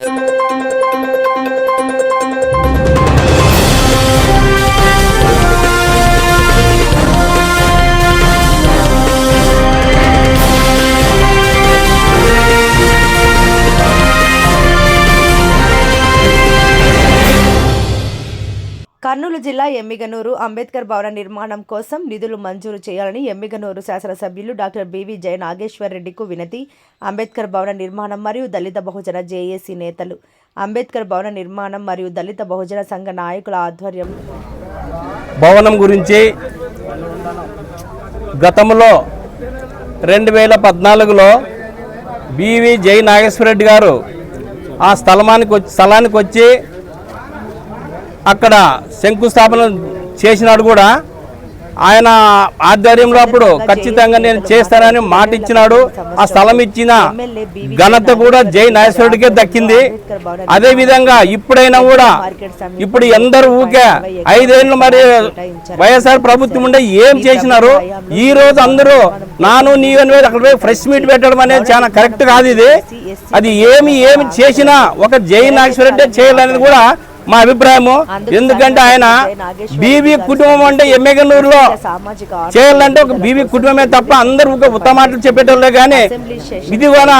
you Kurnool జిల్లా ఎమ్మిగనూరు అంబేద్కర్ భవన నిర్మాణం కోసం నిధులు మంజూరు చేయాలని ఎమ్మిగనూరు శాసనసభ్యులు డాక్టర్ బివి జయ నాగేశ్వర్ రెడ్డికు వినతి. అంబేద్కర్ భవన నిర్మాణం మరియు దళిత బహుజన జేఏసీ నేతలు. అంబేద్కర్ భవన నిర్మాణం మరియు దళిత బహుజన సంఘ నాయకుల ఆధ్వర్యం. భవనం గురించి గతంలో రెండు వేల పద్నాలుగులో బివి జై నాగేశ్వరరెడ్డి గారు ఆ స్థలమానికి వచ్చి స్థలానికి వచ్చి అక్కడ శంకుస్థాపన చేసినాడు కూడా. ఆయన ఆధ్వర్యంలో అప్పుడు ఖచ్చితంగా నేను చేస్తానని మాట ఇచ్చినాడు. ఆ స్థలం ఇచ్చిన ఘనత కూడా జై నాగేశ్వరుడికే దక్కింది. అదే విధంగా ఇప్పుడైనా కూడా ఇప్పుడు ఎందరు ఊకే ఐదేళ్ళు మరి వైఎస్ఆర్ ప్రభుత్వం ఉండే ఏం చేసినారు? ఈ రోజు అందరూ నాను నీవని అక్కడ పోయి ఫ్రెష్ మీట్ పెట్టడం అనేది చాలా కరెక్ట్ కాదు ఇది. అది ఏమి ఏమి చేసినా ఒక జై నాగేశ్వరుడే చేయాలనేది కూడా మా అభిప్రాయము. ఎందుకంటే ఆయన బీబీ కుటుంబం అంటే ఎమ్మెగనూరులో చేయాలంటే ఒక బీబీ కుటుంబమే తప్ప అందరూ ఒక ఉత్తమ మాటలు చెప్పేటోళ్ళే కానీ ఇది కూడా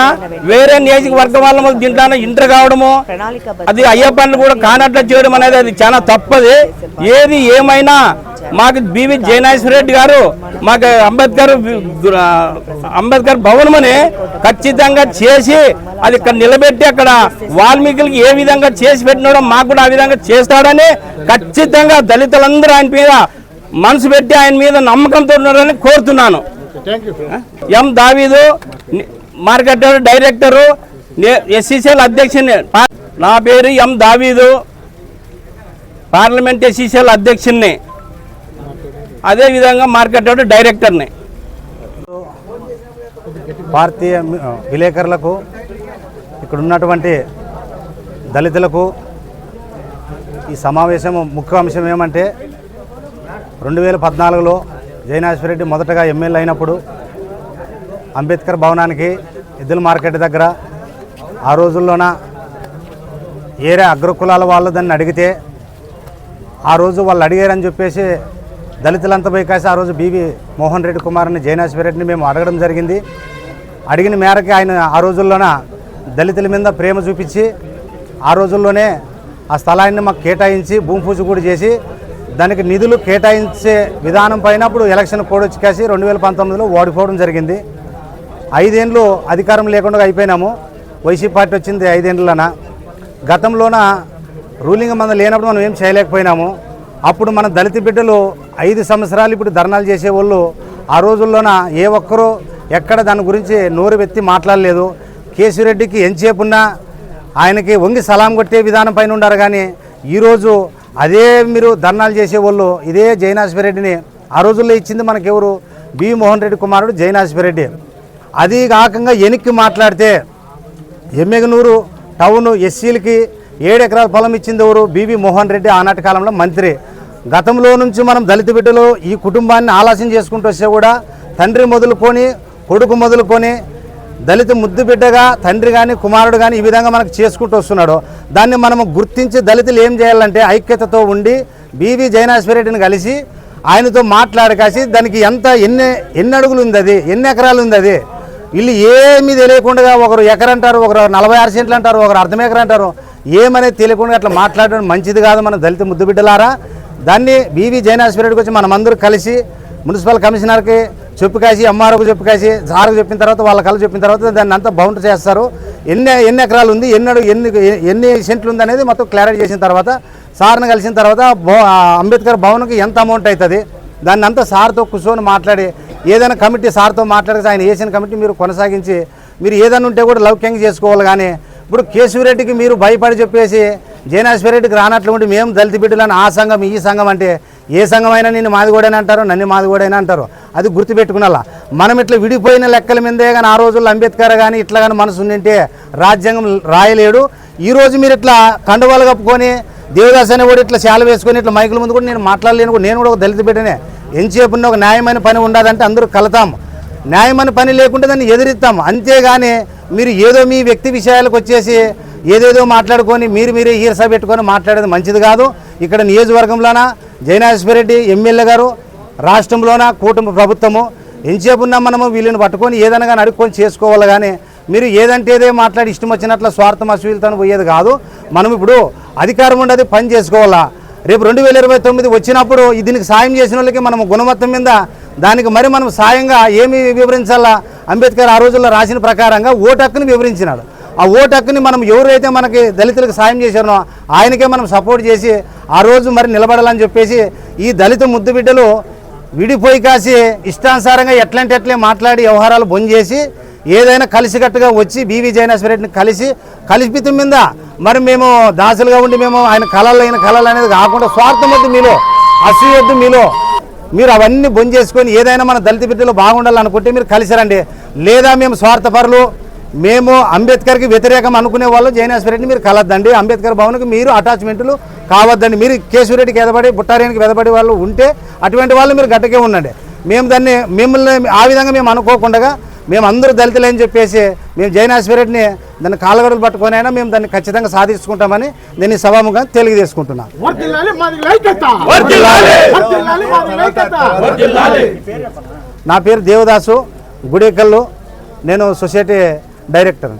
వేరే నియోజకవర్గం వాళ్ళ దీంట్లో ఇంటర్ కావడము అది అయ్యప్పని కూడా కానట్లు చేయడం అనేది అది చాలా తప్పది. ఏది ఏమైనా మాకు బీవీ జయనాశ్వర రెడ్డి గారు మాకు అంబేద్కర్ అంబేద్కర్ భవనమని ఖచ్చితంగా చేసి అది ఇక్కడ నిలబెట్టి అక్కడ వాల్మీకులకి ఏ విధంగా చేసి పెట్టినాడో మాకు కూడా ఆ విధంగా చేస్తాడని ఖచ్చితంగా దళితులందరూ ఆయన మీద మనసు పెట్టి ఆయన మీద నమ్మకంతో ఉన్నారని కోరుతున్నాను. ఎం దావీదు మార్కెటర్ డైరెక్టరు ఎస్సీసీఎల్ అధ్యక్షుని నా పేరు ఎం దావీదు. పార్లమెంట్ ఎస్సీసీఎల్ అధ్యక్షుడిని అదేవిధంగా మార్కెట్ డైరెక్టర్ని. భారతీయ విలేకరులకు ఇక్కడ ఉన్నటువంటి దళితులకు ఈ సమావేశం ముఖ్య అంశం ఏమంటే రెండు వేల పద్నాలుగులో జయనాశ్వరెడ్డి మొదటగా ఎమ్మెల్యే అయినప్పుడు అంబేద్కర్ భవనానికి ఎద్దుల మార్కెట్ దగ్గర ఆ రోజుల్లోన ఏరే అగ్రకులాల వాళ్ళు దాన్ని అడిగితే ఆ రోజు వాళ్ళు అడిగారని చెప్పేసి దళితులంతా పోయి కాసి ఆ రోజు బీవీ మోహన్ రెడ్డి కుమార్ని జయనాశ్వర రెడ్డిని మేము అడగడం జరిగింది. అడిగిన మేరకే ఆయన ఆ రోజుల్లోన దళితుల మీద ప్రేమ చూపించి ఆ రోజుల్లోనే ఆ స్థలాన్ని మాకు కేటాయించి భూమి పూజ కూడా చేసి దానికి నిధులు కేటాయించే విధానం పైన అప్పుడు ఎలక్షన్ కోడ్ వచ్చి కాసి రెండు వేల పంతొమ్మిదిలో ఓడిపోవడం జరిగింది. ఐదేండ్లు అధికారం లేకుండా అయిపోయినాము. వైసీపీ పార్టీ వచ్చింది ఐదేండ్లన. గతంలోన రూలింగ్ మన లేనప్పుడు మనం ఏం చేయలేకపోయినాము. అప్పుడు మన దళిత బిడ్డలు ఐదు సంవత్సరాలు ఇప్పుడు ధర్నాలు చేసేవాళ్ళు. ఆ రోజుల్లోన ఏ ఒక్కరూ ఎక్కడ దాని గురించి నోరు వెత్తి మాట్లాడలేదు. కేసిరెడ్డికి ఎంతసేపున్నా ఆయనకి వంగి సలాం కొట్టే విధానం పైన ఉండారు కానీ ఈరోజు అదే మీరు ధర్నాలు చేసేవాళ్ళు ఇదే జైనాశ్వరెడ్డిని ఆ రోజుల్లో ఇచ్చింది మనకెవరు? బి మోహన్ రెడ్డి కుమారుడు జైనాశ్వరెడ్డి అది కాకుండా వెనక్కి మాట్లాడితే ఎమ్మెగనూరు టౌన్ ఎస్సీలకి ఏడు ఎకరాల పొలం ఇచ్చింది ఎవరు? బీవీ మోహన్ రెడ్డి ఆనాటి కాలంలో మంత్రి. గతంలో నుంచి మనం దళిత బిడ్డలు ఈ కుటుంబాన్ని ఆలస్యం చేసుకుంటూ వస్తే కూడా తండ్రి మొదలుకొని కొడుకు మొదలుకొని దళిత ముద్దు బిడ్డగా తండ్రి కానీ కుమారుడు కానీ ఈ విధంగా మనకు చేసుకుంటూ వస్తున్నాడు. దాన్ని మనం గుర్తించి దళితులు ఏం చేయాలంటే ఐక్యతతో ఉండి బీవీ జయనాశ్వరెడ్డిని కలిసి ఆయనతో మాట్లాడకాసి దానికి ఎంత ఎన్ని ఎన్ని అడుగులు ఉంది అది? ఎన్ని ఎకరాలు ఉంది అది? వీళ్ళు ఏమీ తెలియకుండా ఒకరు ఎకరంటారు ఒకరు నలభై ఆరు సెంట్లు అంటారు ఒకరు అర్ధం ఎకరంటారు ఏమనేది తెలియకుండా అట్లా మాట్లాడడం మంచిది కాదు మన దళిత ముద్దు బిడ్డలారా. దాన్ని బీవీ జయనాశ్వరెడ్డికి వచ్చి మనమందరూ కలిసి మున్సిపల్ కమిషనర్కి చెప్పు కాసి ఎంఆర్ఓకి చెప్పు కాసి సార్కు చెప్పిన తర్వాత వాళ్ళ కళ్ళు చెప్పిన తర్వాత దాన్ని అంతా బౌండరీ చేస్తారు. ఎన్ని ఎన్ని ఎకరాలు ఉంది ఎన్ని ఎన్ని ఎన్ని సెంట్లు ఉంది అనేది మొత్తం క్లారిటీ చేసిన తర్వాత సార్ని కలిసిన తర్వాత అంబేద్కర్ భవన్కి ఎంత అమౌంట్ అవుతుంది? దాన్ని అంతా సార్తో కూర్చొని మాట్లాడి ఏదైనా కమిటీ సార్తో మాట్లాడి ఆయన వేసిన కమిటీ మీరు కొనసాగించి మీరు ఏదైనా ఉంటే కూడా లౌక్యంగా చేసుకోవాలి కానీ ఇప్పుడు కేశవరెడ్డికి మీరు భయపడి చెప్పేసి జయనాశ్వరెడ్డికి రానట్లు ఉంటే మేము దళిత బిడ్డలని ఆ సంఘం ఈ సంఘం అంటే ఏ సంఘం అయినా నిన్ను మాది అంటారు నన్ను మాది కూడా అంటారు. అది గుర్తుపెట్టుకునేలా. మనం ఇట్లా విడిపోయిన లెక్కల మీదే కానీ ఆ రోజుల్లో అంబేద్కర్ కానీ ఇట్లా కానీ మనసు ఉండింటే రాజ్యాంగం రాయలేడు. ఈరోజు మీరు ఇట్లా కండువాలు కప్పుకొని దేవదాస్ అనే కూడా ఇట్లా శాల వేసుకొని ఇట్లా మైకుల ముందు కూడా నేను మాట్లాడలేను కూడా. నేను కూడా ఒక దళిత బిడ్డనే. ఎంతసేపు ఒక న్యాయమైన పని ఉండదంటే అందరూ కలతాం. న్యాయమైన పని లేకుంటే దాన్ని ఎదిరిస్తాం. అంతేగాని మీరు ఏదో మీ వ్యక్తి విషయాలకు వచ్చేసి ఏదేదో మాట్లాడుకొని మీరు మీరే ఈర్స పెట్టుకొని మాట్లాడేది మంచిది కాదు. ఇక్కడ నియోజకవర్గంలోన జయనాశ్వరెడ్డి ఎమ్మెల్యే గారు రాష్ట్రంలోన కూటమి ప్రభుత్వము. ఎంతసేపు ఉన్నా మనము వీళ్ళని పట్టుకొని ఏదైనా కానీ అడుక్కొని చేసుకోవాలి కానీ మీరు ఏదంటే ఏదే మాట్లాడి ఇష్టం వచ్చినట్లు స్వార్థం అశ్వీలతో పోయేది కాదు. మనం ఇప్పుడు అధికారం ఉండదు పని చేసుకోవాలా. రేపు రెండు వేల ఇరవై తొమ్మిది వచ్చినప్పుడు దీనికి సాయం చేసిన వాళ్ళకి మనం గుణమత్తం మీద దానికి మరి మనం సాయంగా ఏమి వివరించాలా? అంబేద్కర్ ఆ రోజుల్లో రాసిన ప్రకారంగా ఓటు హక్కును వివరించినాడు. ఆ ఓటు హక్కుని మనం ఎవరైతే మనకి దళితులకు సాయం చేశారో ఆయనకే మనం సపోర్ట్ చేసి ఆ రోజు మరి నిలబడాలని చెప్పేసి ఈ దళిత ముద్దు బిడ్డలు విడిపోయి కాసి ఇష్టానుసారంగా ఎట్లాంటి ఎట్లే మాట్లాడి వ్యవహారాలు బొంద్ చేసి ఏదైనా కలిసికట్టుగా వచ్చి బీవీ జయనాశ్వరెడ్డిని కలిసి కలిపితం మీద మరి మేము దాసులుగా ఉండి మేము ఆయన కళలు అయిన కళలు అనేది కాకుండా స్వార్థం వద్దు మీలో అసూయొద్దు మీలో మీరు అవన్నీ బొంద్ చేసుకొని ఏదైనా మన దళిత బిడ్డలు బాగుండాలనుకుంటే మీరు కలిసిరండి. లేదా మేము స్వార్థపరులు మేము అంబేద్కర్కి వ్యతిరేకం అనుకునే వాళ్ళు జయనాశ్వరెడ్డిని మీరు కలద్దండి. అంబేద్కర్ భవన్కి మీరు అటాచ్మెంట్లు కావద్దండి. మీరు కేశవరెడ్డికి ఎదబడి బుట్టారేనికి ఎదబడి వాళ్ళు ఉంటే అటువంటి వాళ్ళు మీరు గట్టకే ఉండండి. మేము దాన్ని మిమ్మల్ని ఆ విధంగా మేము అనుకోకుండా మేము అందరూ దళితులు అని చెప్పేసి మేము జయనాశ్వరెడ్డిని దాన్ని కాలగడలు పట్టుకొని అయినా మేము దాన్ని ఖచ్చితంగా సాధించుకుంటామని నేను ఈ సభాముఖంగా తెలియజేసుకుంటున్నాను నా పేరు దేవదాసు గుడేకల్లు. నేను సొసైటీ డైరెక్టర్